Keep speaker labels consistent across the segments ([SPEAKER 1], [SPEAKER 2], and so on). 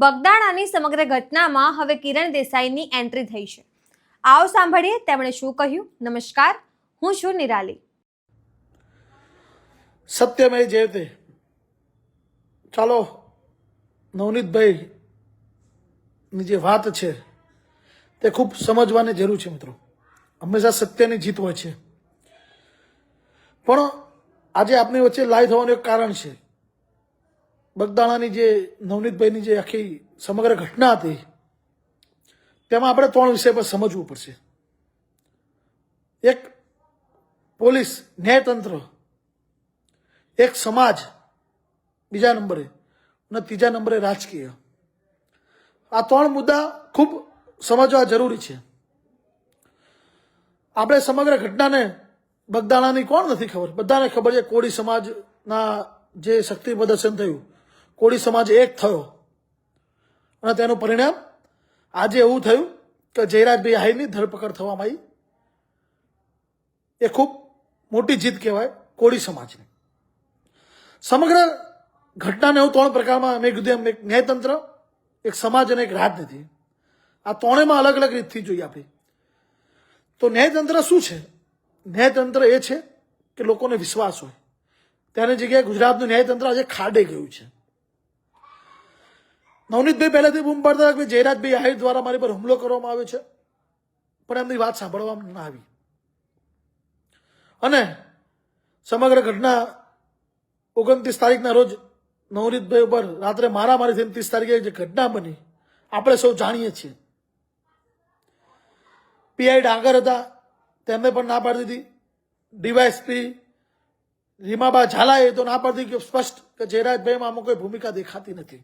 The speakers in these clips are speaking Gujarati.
[SPEAKER 1] બગદાણાની સમગ્ર ઘટનામાં હવે કિરણ દેસાઈની એન્ટ્રી થઈ છે. આવો સાંભળીએ તેમણે શું કહ્યું. નમસ્કાર, હું છું નિરાલી.
[SPEAKER 2] સત્યમય જયતે ચાલો, નવનીતભાઈ ની જે વાત છે, તે ખૂબ સમજવાની જરૂર છે મિત્રો. હંમેશા સત્યની જીત હોય છે. પણ આજે આપની વચ્ચે લાઈવ થવાનું એક કારણ છે. બગદાણાની જે નવનીતભાઈની જે આખી સમગ્ર ઘટના હતી, તેમાં આપણે ત્રણ વિષય પર સમજવું પડશે. એક પોલીસ ન્યાયતંત્ર, એક સમાજ, બીજા નંબરે, અને ત્રીજા નંબરે રાજકીય. આ ત્રણ મુદ્દા ખૂબ સમજવા જરૂરી છે. આપણે સમગ્ર ઘટનાને બગદાણાની કોણ નથી ખબર? બધાને ખબર છે કોળી સમાજના જે શક્તિ પ્રદર્શન થયું કોળી સમાજ એક થયો. અને તેનું પરિણામ આજે એવું થયું કે જયરાજભાઈ આહિરની ધરપકડ થવામાં આવી. એ ખૂબ મોટી જીત કહેવાય કોળી સમાજની. સમગ્ર ઘટનાને હું ત્રણ પ્રકારમાં મેં કીધું એમ, એક ન્યાયતંત્ર, એક સમાજ અને એક રાજનીતિ. આ ત્રણેયમાં અલગ અલગ રીતથી જોઈએ આપણે. તો ન્યાયતંત્ર શું છે? ન્યાયતંત્ર એ છે કે લોકોને વિશ્વાસ હોય. તેની જગ્યાએ ગુજરાતનું ન્યાયતંત્ર આજે ખાડે ગયું છે. નવનીતભાઈ પહેલાથી બૂમ પાડતા હતા કે જયરાજભાઈ આહિર દ્વારા મારી પર હુમલો કરવામાં આવ્યો છે. પણ એમની વાત સાંભળવામાં ના આવી. અને સમગ્ર ઘટના ઓગણત્રીસ તારીખના રોજ નવનીતભાઈ ઉપર રાત્રે મારામારી થઈને ત્રીસ તારીખે જે ઘટના બની, આપણે સૌ જાણીએ છીએ. પીઆઈ ડાંગર હતા. તેમને પણ ના પાડી દીધી. ડીવાયએસપી રીમાબા ઝાલાએ તો ના પાડી દીધી. સ્પષ્ટ કે જયરાજભાઈમાં આમાં કોઈ ભૂમિકા દેખાતી નથી.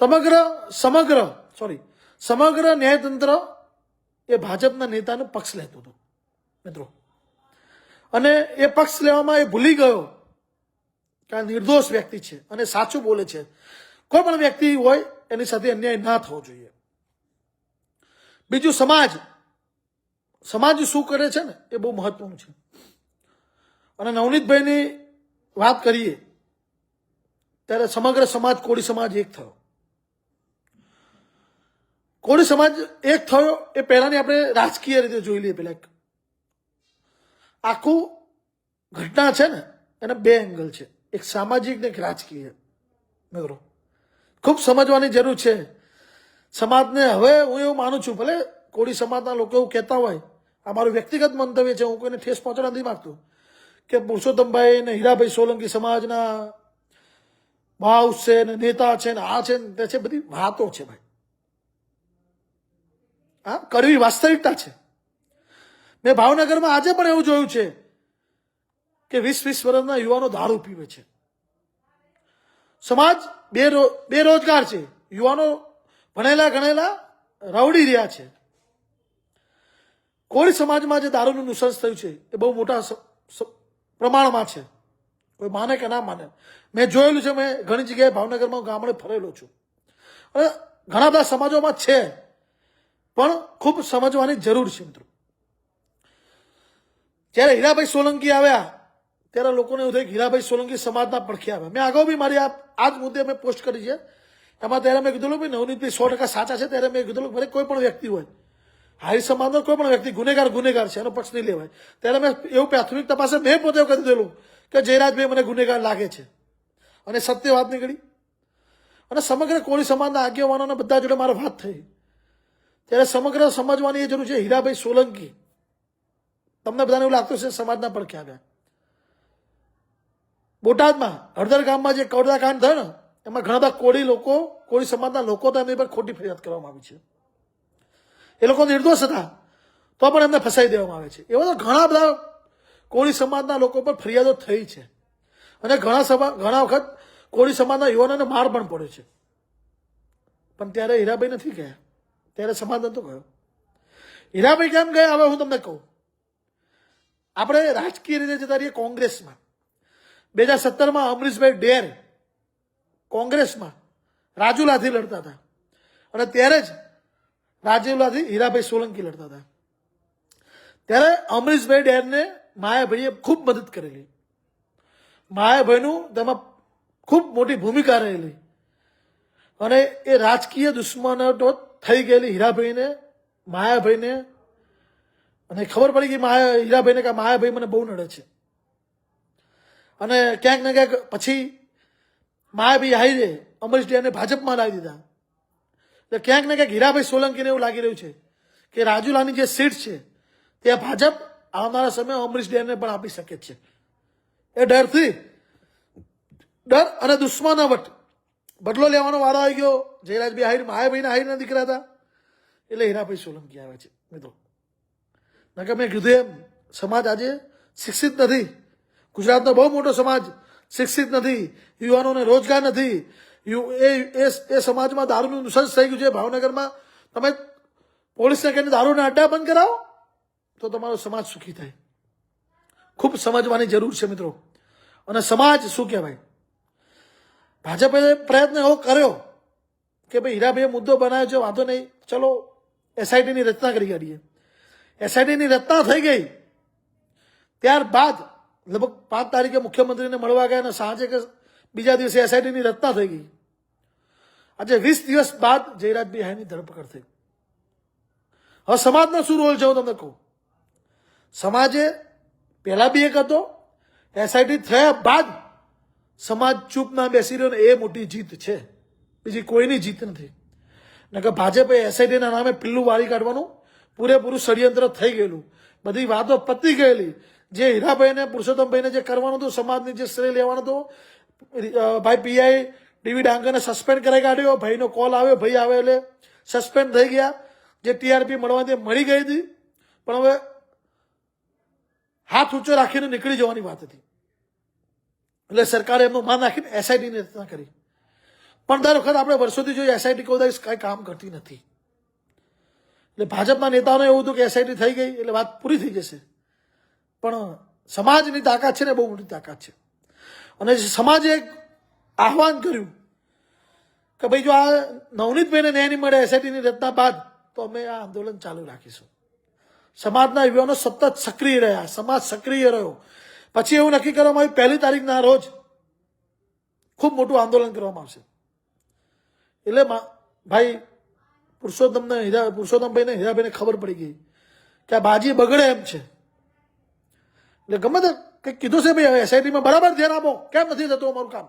[SPEAKER 2] સમગ્ર સમગ્ર સોરી સમગ્ર ન્યાયતંત્ર એ ભાજપના નેતાનો પક્ષ લેતું હતું, મિત્રો. અને એ પક્ષ લેવામાં એ ભૂલી ગયો કે આ નિર્દોષ વ્યક્તિ છે અને સાચું બોલે છે. કોઈ પણ વ્યક્તિ હોય, એની સાથે અન્યાય ના થવો જોઈએ. બીજું સમાજ. સમાજ શું કરે છે ને, એ બહુ મહત્વનું છે. અને નવનીતભાઈની વાત કરીએ, ત્યારે સમગ્ર સમાજ કોળી સમાજ એક થયો. કોળી સમાજ એક થયો, એ પહેલાની આપણે રાજકીય રીતે જોઈ લઈએ પેલા આખું ઘટના છે ને, એના બે એંગલ છે. એક સામાજિક ને એક રાજકીય. મિત્રો, ખૂબ સમજવાની જરૂર છે. સમાજને હવે હું એવું માનું છું, ભલે કોળી સમાજના લોકો એવું કહેતા હોય, આ મારું વ્યક્તિગત મંતવ્ય છે, હું કોઈને ઠેસ પહોંચવા નથી માગતો, કે પુરુષોત્તમભાઈ ને હીરાભાઈ સોલંકી સમાજના ભાવ છે ને નેતા છે ને આ છે ને તે છે, બધી વાતો છે ભાઈ. હા, કરવી વાસ્તવિકતા છે. મેં ભાવનગરમાં આજે પણ એવું જોયું છે કે વીસ વીસ વર્ષના યુવાનો દારૂ પીવે છે. સમાજ બેરો- બેરોજગાર છે. યુવાનો ભણેલા ગણેલા રવડી રહ્યા છે. કોળી સમાજમાં જે દારૂનું નુસન્સ થયું છે એ બહુ મોટા પ્રમાણમાં છે. કોઈ માને કે ના માને. મેં જોયેલું છે, મેં ઘણી જગ્યાએ ભાવનગરમાં ગામડે ફરેલો છું. અને ઘણા બધા સમાજોમાં છે. પણ ખૂબ સમજવાની જરૂર છે, મિત્રો. જ્યારે હીરાભાઈ સોલંકી આવ્યા, ત્યારે લોકોને એવું થયું હીરાભાઈ સોલંકી સમાજના પડખે આવ્યા. મેં અગાઉ બી મારી આ જ મુદ્દે મેં પોસ્ટ કરી છે. એમાં ત્યારે મેં કીધું, ભાઈ, નવનીતભાઈ સો ટકા સાચા છે. ત્યારે મેં કીધું ભલે કોઈ પણ વ્યક્તિ હોય, હારી સમાજનો કોઈ પણ વ્યક્તિ, ગુનેગાર ગુનેગાર છે, એનો પક્ષ નહીં લેવાય. ત્યારે મેં એવું પ્રાથમિક તપાસે મેં પોતે કહી દીધેલું કે, જયરાજભાઈ મને ગુનેગાર લાગે છે. અને સત્ય વાત નીકળી. અને સમગ્ર કોળી સમાજના આગેવાનોને બધા જોડે મારે વાત થઈ. ત્યારે સમગ્ર સમજવાની એ જરૂર છે, હીરાભાઈ સોલંકી. તમને બધાને એવું લાગતું છે સમાજના પડખે આવ્યા. બોટાદમાં, હળદર ગામમાં જે કવડા કાંડ થયો ને, એમાં ઘણા બધા કોળી લોકો, કોળી સમાજના લોકો તો એમની પર ખોટી ફરિયાદ કરવામાં આવી છે. એ લોકો નિર્દોષ હતા, તો પણ એમને ફસાઈ દેવામાં આવે છે. એવા તો ઘણા બધા કોળી સમાજના લોકો પર ફરિયાદો થઈ છે. અને ઘણા સમા ઘણા વખત કોળી સમાજના યુવાનોને માર પણ પડ્યો છે. પણ ત્યારે હીરાભાઈ નથી ગયા. ત્યારે સમાધાન તો ગયો. હીરાભાઈ કેમ ગયા, હવે હું તમને કહું. આપણે રાજકીય રીતે જતા રહીએ કોંગ્રેસમાં. બે હજાર સત્તરમાં અમરીશભાઈ ડેર કોંગ્રેસમાં રાજુલાથી લડતા હતા. અને ત્યારે જ રાજુલાથી હીરાભાઈ સોલંકી લડતા હતા. ત્યારે અમરીશભાઈ ડેરને માયાભાઈએ ખૂબ મદદ કરેલી. માયાભાઈનું તેમાં ખૂબ મોટી ભૂમિકા રહેલી. અને એ રાજકીય દુશ્મનો થઈ ગયેલી હીરાભાઈને, માયાભાઈને. અને ખબર પડી ગઈ માયા, હીરાભાઈને કે માયાભાઈ મને બહુ નડે છે. અને ક્યાંક ને ક્યાંક પછી માયાભાઈ હાઈરે અમરીશ ડેને ભાજપમાં લાવી દીધા. એટલે ક્યાંક ને ક્યાંક હીરાભાઈ સોલંકીને એવું લાગી રહ્યું છે કે રાજુલાની જે સીટ છે, તે ભાજપ આવનારા સમયે અમરીશ ડેને પણ આપી શકે છે. એ ડરથી ડર અને દુશ્મનાવટ બદલો લેવાનો વારો આવી ગયો. જયરાજભાઈ હાઈર માયાભાઈના હાઈરના દીકરા હતા. એટલે હીરાભાઈ સોલંકી આવે છે. મિત્રો, નકર મેં કીધું એમ, સમાજ આજે શિક્ષિત નથી. ગુજરાતનો બહુ મોટો સમાજ શિક્ષિત નથી. યુવાનોને રોજગાર નથી. એ એ સમાજમાં દારૂનું નુસંસ થઈ ગયું છે. ભાવનગરમાં તમે પોલીસને કહીને દારૂના અડ્ડા બંધ કરાવો, તો તમારો સમાજ સુખી થાય. ખૂબ સમજવાની જરૂર છે મિત્રો. અને સમાજ શું કહેવાય? ભાજપે પ્રયત્ન એવો કર્યો કે ભાઈ હીરાભાઈએ મુદ્દો બનાવ્યો છે, વાંધો નહીં. ચલો એસઆઈટીની રચના કરી કાઢીએ. એસઆઈટીની રચના થઈ ગઈ. ત્યારબાદ લગભગ પાંચ તારીખે મુખ્યમંત્રીને મળવા ગયા અને સાંજે કે બીજા દિવસે એસઆઈટીની રચના થઈ ગઈ. આજે વીસ દિવસ બાદ જયરાજ બિહારની ધરપકડ થઈ. હવે સમાજનો શું રોલ છે હું તમને કહું? સમાજે પહેલા બી એક હતો. એસઆઈટી થયા બાદ સમાજ ચૂપમાં બેસી રહ્યો ને એ મોટી જીત છે. બીજી કોઈની જીત નથી. નકર ભાજપે એસઆઈટીના નામે પિલ્લું વાળી કાઢવાનું પૂરેપૂરું ષડયંત્ર થઈ ગયેલું. બધી વાતો પતી ગયેલી. જે હીરાભાઈને, પુરુષોત્તમભાઈને જે કરવાનું હતું, સમાજની જે શ્રેય લેવાનું હતું ભાઈ પીઆઈ ડીવી ડાંગરને સસ્પેન્ડ કરાવી કાઢ્યો. ભાઈનો કોલ આવ્યો, ભાઈ આવે એટલે સસ્પેન્ડ થઈ ગયા. જે ટીઆરપી મળવાની મળી ગઈ હતી. પણ હવે હાથ ઊંચો રાખીને નીકળી જવાની વાત હતી. એટલે સરકારે એમનું માન રાખીને એસઆઈટીની રચના કરી. પણ દર વખત આપણે વર્ષોથી જોઈએ એસઆઈટી કોઈ કાંઈ કામ કરતી નથી. એટલે ભાજપના નેતાઓને એવું હતું કે એસઆઈટી થઈ ગઈ એટલે વાત પૂરી થઈ જશે. પણ સમાજની તાકાત છે ને બહુ મોટી તાકાત છે. અને સમાજે એક આહવાન કર્યું કે ભાઈ જો આ નવનીતભાઈને ન્યાય નહીં મળે એસઆઈટીની રચના બાદ, તો અમે આ આંદોલન ચાલુ રાખીશું. સમાજના યુવાનો સતત સક્રિય રહ્યા, સમાજ સક્રિય રહ્યો. પછી એવું નક્કી કરવામાં આવ્યું, પહેલી તારીખના રોજ ખૂબ મોટું આંદોલન કરવામાં આવશે. એટલે ભાઈ પુરુષોત્તમને, હીરા, પુરુષોત્તમભાઈને, હીરાભાઈને ખબર પડી ગઈ કે આ બાજી બગડે એમ છે. એટલે ગમે તે કંઈક કીધું છે ભાઈ, હવે એસઆઈટીમાં બરાબર ધ્યાન આપો, કેમ નથી થતું અમારું કામ?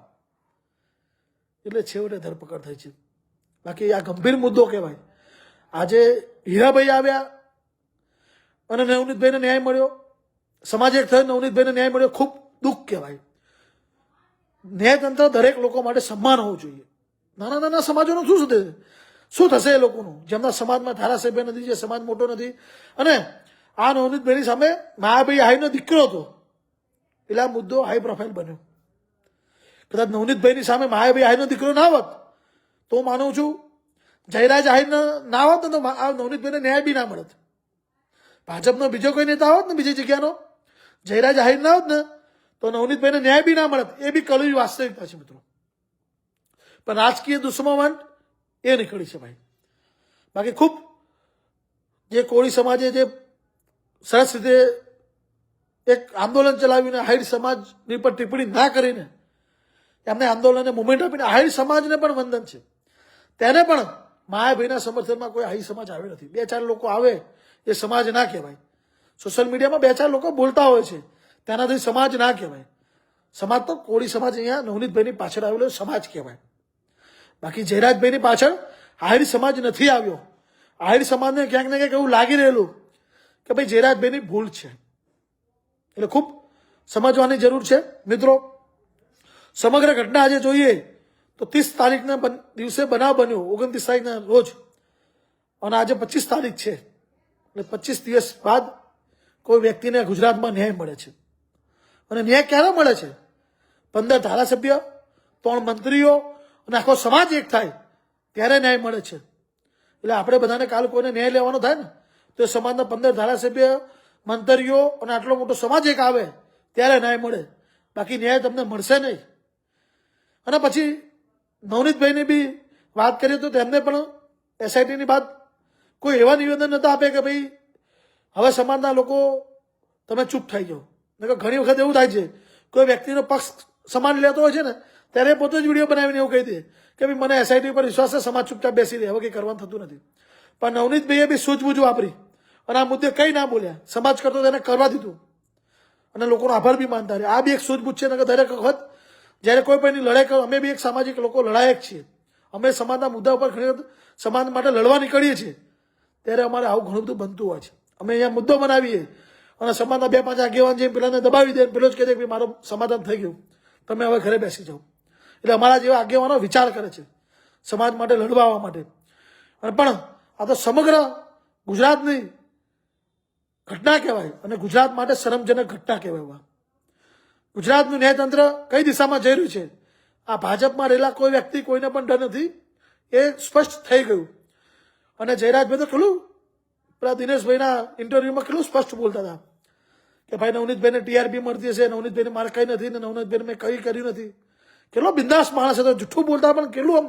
[SPEAKER 2] એટલે છેવટે ધરપકડ થઈ છે. બાકી આ ગંભીર મુદ્દો કહેવાય. આજે હીરાભાઈ આવ્યા અને નવનીતભાઈને ન્યાય મળ્યો. સમાજ એક થયો નવનીતભાઈને ન્યાય મળ્યો, ખૂબ દુઃખ કહેવાય. ન્યાયતંત્ર દરેક લોકો માટે સન્માન હોવું જોઈએ. નાના નાના સમાજોનું શું થશે? શું થશે એ લોકોનું? જેમના સમાજમાં ધારાસભ્ય નથી, જે સમાજ મોટો નથી. અને આ નવનીતભાઈની સામે માયાભાઈ હાઈનો દીકરો હતો. એટલે આ મુદ્દો હાઈ પ્રોફાઇલ બન્યો. કદાચ નવનીતભાઈની સામે માયાભાઈ હાઈનો દીકરો ના હોત, તો હું માનું છું, જયરાજ હાઈર ના હોત તો આ નવનીતભાઈને ન્યાય બી ના મળત. ભાજપનો બીજો કોઈ નેતા હોત ને બીજી જગ્યાનો? જયરાજ જાહેર ના હોત ને, તો નવનીતભાઈને ન્યાય બી ના મળત એ બી કલવી વાસ્તવિકતા છે મિત્રો. પણ રાજકીય દુશ્મન એ નીકળી છે ભાઈ. બાકી ખૂબ જે કોળી સમાજે જે સરસ રીતે એક આંદોલન ચલાવીને આહિર સમાજની પર ટિપ્પણી ના કરીને, એમને આંદોલનને મુવમેન્ટ આપીને આહિર સમાજને પણ વંદન છે. તેને પણ માયાભાઈના સમર્થનમાં કોઈ હાઈ સમાજ આવ્યો નથી. બે ચાર લોકો આવે, એ સમાજ ના કહેવાય. સોશિયલ મીડિયામાં બે ચાર લોકો બોલતા હોય છે. તેનાથી સમાજ ના કહેવાય. સમાજ તો કોળી સમાજ અહીંયા નવનીતભાઈની પાછળ આવેલો સમાજ કહેવાય. બાકી જયરાજભાઈની પાછળ આહિર સમાજ નથી આવ્યો. આહિર સમાજને ક્યાંક ને ક્યાંક એવું લાગી રહેલું કે ભાઈ જયરાજભાઈની ભૂલ છે. એટલે ખૂબ સમજવાની જરૂર છે. મિત્રો, સમગ્ર ઘટના આજે જોઈએ તો ત્રીસ તારીખના દિવસે બનાવ બન્યો, ઓગણત્રીસ તારીખના રોજ. અને આજે પચીસ તારીખ છે. એટલે પચીસ દિવસ બાદ કોઈ વ્યક્તિને ગુજરાતમાં ન્યાય મળે છે. અને ન્યાય ક્યારે મળે છે? પંદર ધારાસભ્ય, ત્રણ મંત્રીઓ અને આખો સમાજ એક થાય, ત્યારે ન્યાય મળે છે. એટલે આપણે બધાને કાલ કોઈને ન્યાય લેવાનો થાય ને, તો એ સમાજના પંદર ધારાસભ્ય, મંત્રીઓ અને આટલો મોટો સમાજ એક આવે, ત્યારે ન્યાય મળે. બાકી ન્યાય તમને મળશે નહીં. અને પછી નવનીતભાઈની બી વાત કરીએ તો તેમને પણ એસઆઈટીની બાદ કોઈ એવા નિવેદન નતા આપે કે ભાઈ હવે સમાજના લોકો, તમે ચૂપ થઈ જાઓ. નહીં ઘણી વખત એવું થાય છે, કોઈ વ્યક્તિનો પક્ષ સમાન લેતો હોય છે ને, ત્યારે પોતે જ વીડિયો બનાવીને એવું કહી દે કે ભાઈ મને એસઆઈટી પર વિશ્વાસ છે, સમાજ ચૂપચાપ બેસી રહે, હવે કંઈ કરવાનું થતું નથી. પણ નવનીતભાઈએ બી સૂઝબૂઝ વાપરી અને આ મુદ્દે કંઈ ના બોલ્યા. સમાજ કરતો તેને કરવા દીધું. અને લોકોનો આભાર બી માનતા રહ્યા. આ બી એક સૂઝબૂઝ છે નહીં દરેક વખત જ્યારે કોઈ પણની લડાઈ અમે બી એક સામાજિક લોકો લડાયક છીએ. અમે સમાજના મુદ્દા ઉપર ઘણી સમાજ માટે લડવા નીકળીએ છીએ. ત્યારે અમારે આવું ઘણું બધું બનતું હોય છે. અમે અહીંયા મુદ્દો બનાવીએ. અને સમાજના બે પાંચ આગેવાન જઈને પેલાને દબાવી દે પેલો જ કહે કે મારું સમાધાન થઈ ગયું. તમે હવે ઘરે બેસી જાઓ. એટલે અમારા જેવા આગેવાનો વિચાર કરે છે સમાજ માટે લડવા માટે. અને પણ આ તો સમગ્ર ગુજરાતની ઘટના કહેવાય અને ગુજરાત માટે શરમજનક ઘટના કહેવાય ગુજરાતનું ન્યાયતંત્ર કઈ દિશામાં જઈ રહ્યું છે? આ ભાજપમાં રહેલા કોઈ વ્યક્તિ કોઈને પણ ડર નથી? એ સ્પષ્ટ થઈ ગયું. અને જયરાજભાઈ તો કેટલું પેલા દિનેશભાઈના ઇન્ટરવ્યુમાં કેટલું સ્પષ્ટ બોલતા હતા કે ભાઈ, નવનીતભાઈને ટીઆરપી મળતી હશે નવનીતભાઈને મારે કંઈ નથી ને નવનીતભાઈને મેં કંઈ કર્યું નથી. કેટલો બિંદાસ માણસ હતો જૂઠું બોલતા પણ કેટલું આમ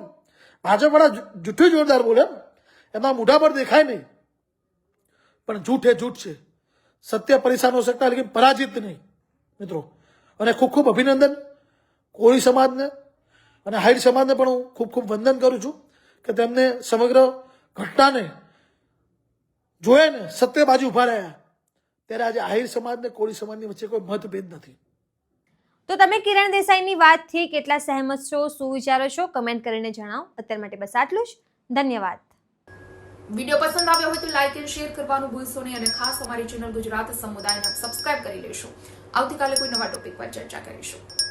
[SPEAKER 2] ભાજપવાળા જૂઠું જોરદાર બોલે એમ. એમના મોઢા પર દેખાય નહીં. પણ જૂઠ એ જૂઠ છે. સત્ય પરેશાન હો શકતા, લેકિન પરાજિત નહીં. મિત્રો, અને ખૂબ ખૂબ અભિનંદન કોળી સમાજને અને હાઈડ સમાજને પણ હું ખૂબ ખૂબ વંદન કરું છું કે તેમને સમગ્ર ઘટનાને જોયે ને સત્ય બાજુ ઊભા રહ્યા. ત્યારે આજે આહિર સમાજ ને કોળી સમાજની વચ્ચે કોઈ મતભેદ નથી.
[SPEAKER 1] તો તમે કિરણ દેસાઈની વાતથી કેટલા સહેમત છો શું વિચારો છો? કમેન્ટ કરીને જણાવો. અત્યાર માટે બસ આટલું જ. ધન્યવાદ.
[SPEAKER 3] વીડિયો પસંદ આવ્યો હોય તો લાઇક એન્ડ શેર કરવાનું ભૂલશો નહીં અને ખાસ અમારી ચેનલ ગુજરાત સમુદાયને સબસ્ક્રાઇબ કરી લેશો. આવતીકાલે કોઈ નવા ટોપિક પર ચર્ચા કરીશું.